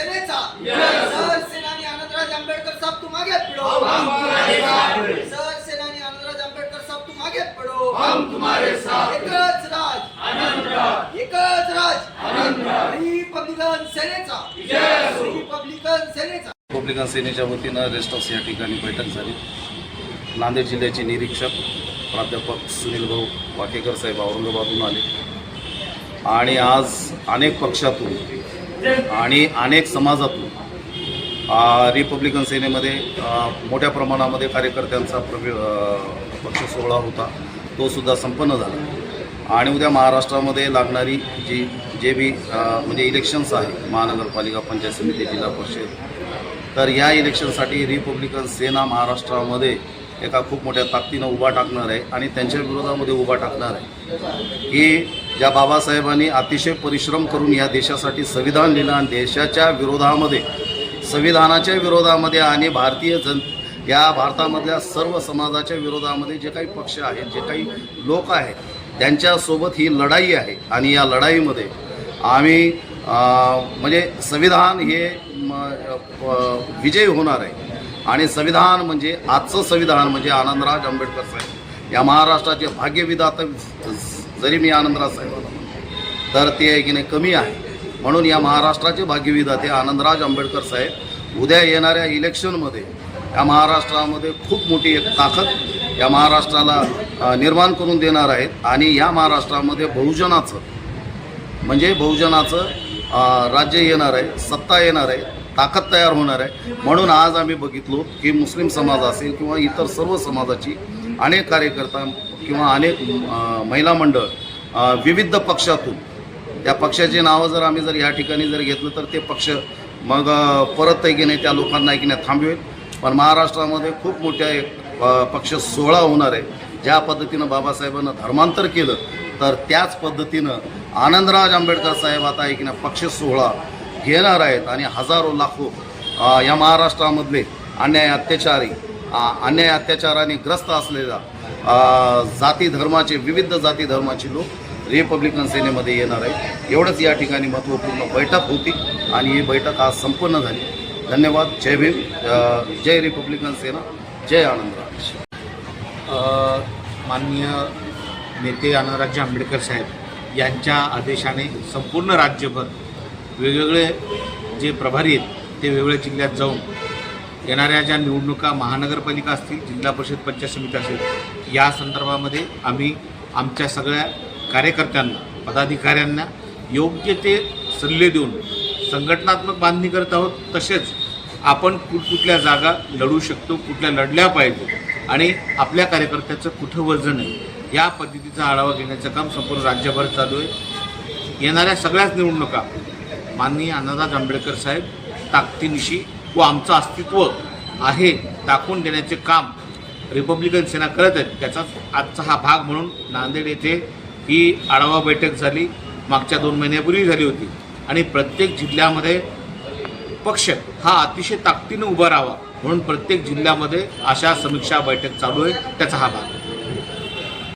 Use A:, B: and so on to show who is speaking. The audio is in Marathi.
A: सेनेचा आनंदराज आंबेडकर साहेब तू मागे पडो. आनंदराज आंबेडकर साहेब तू मागे पडो. एकच राज. एकच राज. रिपब्लिकन सेनेचा. रिपब्लिकन सेनेचा.
B: रिपब्लिकन सेनेच्या वतीनं रेस्ट हाऊस या ठिकाणी बैठक झाली. नांदेड जिल्ह्याचे निरीक्षक प्राध्यापक सुनील भाऊ वाकेकर साहेब औरंगाबादहून आले. आणि आज अनेक पक्षातून आणि अनेक समाजातून रिपब्लिकन सेनेमध्ये मोठ्या प्रमाणामध्ये कार्यकर्त्यांचा प्रवे पक्ष सोहळा होता. तो सुद्धा संपन्न झाला. आणि उद्या महाराष्ट्रामध्ये लागणारी जी जे बी म्हणजे इलेक्शन्स आहे महानगरपालिका पंचायत समिती जिल्हा परिषद तर या इलेक्शनसाठी रिपब्लिकन सेना महाराष्ट्रामध्ये एका खूप मोठ्या ताकदीनं उभा टाकणार आहे आणि त्यांच्या विरोधामध्ये उभा टाकणार आहे. की ज्या बाबासाहेबांनी अतिशय परिश्रम करून या देशासाठी संविधान लिहिलं आणि देशाच्या विरोधामध्ये संविधानाच्या विरोधामध्ये आणि भारतीय जन या भारतामधल्या सर्व समाजाच्या विरोधामध्ये जे काही पक्ष आहेत जे काही लोक आहेत त्यांच्यासोबत ही लढाई आहे आणि या लढाईमध्ये आम्ही म्हणजे संविधान हे म, विजयी होणार आहे. आणि संविधान म्हणजे आजचं संविधान म्हणजे आनंदराज आंबेडकर साहेब. या महाराष्ट्राचे भाग्यविधाता जरी मी आनंदराज साहेब तर ते आहे की नाही कमी आहे. म्हणून या महाराष्ट्राचे भाग्यविधाते आनंदराज आंबेडकर साहेब उद्या येणाऱ्या इलेक्शनमध्ये या महाराष्ट्रामध्ये खूप मोठी एक ताकद या महाराष्ट्राला निर्माण करून देणार आहेत. आणि या महाराष्ट्रामध्ये बहुजनाचं म्हणजे बहुजनाचं राज्य येणार आहे सत्ता येणार आहे ताकद तयार होणार आहे. म्हणून आज आम्ही बघितलो की मुस्लिम समाज असेल किंवा इतर सर्व समाजाची अनेक कार्यकर्ता किंवा अनेक महिला मंडळ विविध पक्षातून त्या पक्षाची नावं जर आम्ही जर या ठिकाणी जर घेतलं तर ते पक्ष मग परत आहे की नाही त्या लोकांना की नाही थांबवेल. पण महाराष्ट्रामध्ये खूप मोठ्या एक पक्ष सोहळा होणार आहे. ज्या पद्धतीनं बाबासाहेबांना धर्मांतर केलं तर त्याच पद्धतीनं आनंदराज आंबेडकर साहेब आता एक ना पक्ष सोहळा घेणार आहेत आणि हजारो लाखो या महाराष्ट्रामधले अन्याय अत्याचारी अन्याय अत्याचाराने ग्रस्त असलेल्या जाती धर्माचे विविध जाती धर्माचे लोक रिपब्लिकन सेनेमध्ये येणार आहेत. एवढंच या ठिकाणी महत्त्वपूर्ण बैठक होती आणि ही बैठक आज संपन्न झाली. धन्यवाद. जय भीम. जय रिपब्लिकन सेना. जय आनंदराज
C: राज. माननीय नेते आनंदराजे आंबेडकर साहेब यांच्या आदेशाने संपूर्ण राज्यभर वेगवेगळे जे प्रभारी आहेत ते वेगवेगळ्या जिल्ह्यात जाऊन येणाऱ्या ज्या निवडणुका महानगरपालिका असतील जिल्हा परिषद पंचायत समिती असेल या संदर्भामध्ये आम्ही आमच्या सगळ्या कार्यकर्त्यांना पदाधिकाऱ्यांना योग्य ते सल्ले देऊन संघटनात्मक बांधणी करत आहोत. तसेच आपण कुठकुठल्या जागा लढू शकतो कुठल्या लढल्या पाहिजे आणि आपल्या कार्यकर्त्याचं कुठं वजन आहे या पद्धतीचा आढावा घेण्याचं काम संपूर्ण राज्यभर चालू आहे. येणाऱ्या सगळ्याच निवडणुका माननीय अण्णादास आंबेडकर साहेब ताकदीनिशी व आमचं अस्तित्व आहे दाखवून देण्याचे काम रिपब्लिकन सेना करत आहेत त्याचाच आजचा हा भाग म्हणून नांदेड येथे ही आढावा बैठक झाली. मागच्या दोन महिन्यापूर्वी झाली होती. आणि प्रत्येक जिल्ह्यामध्ये पक्ष हा अतिशय ताकदीनं उभा राहावा म्हणून प्रत्येक जिल्ह्यामध्ये अशा समीक्षा बैठक चालू आहे. त्याचा हा भाग.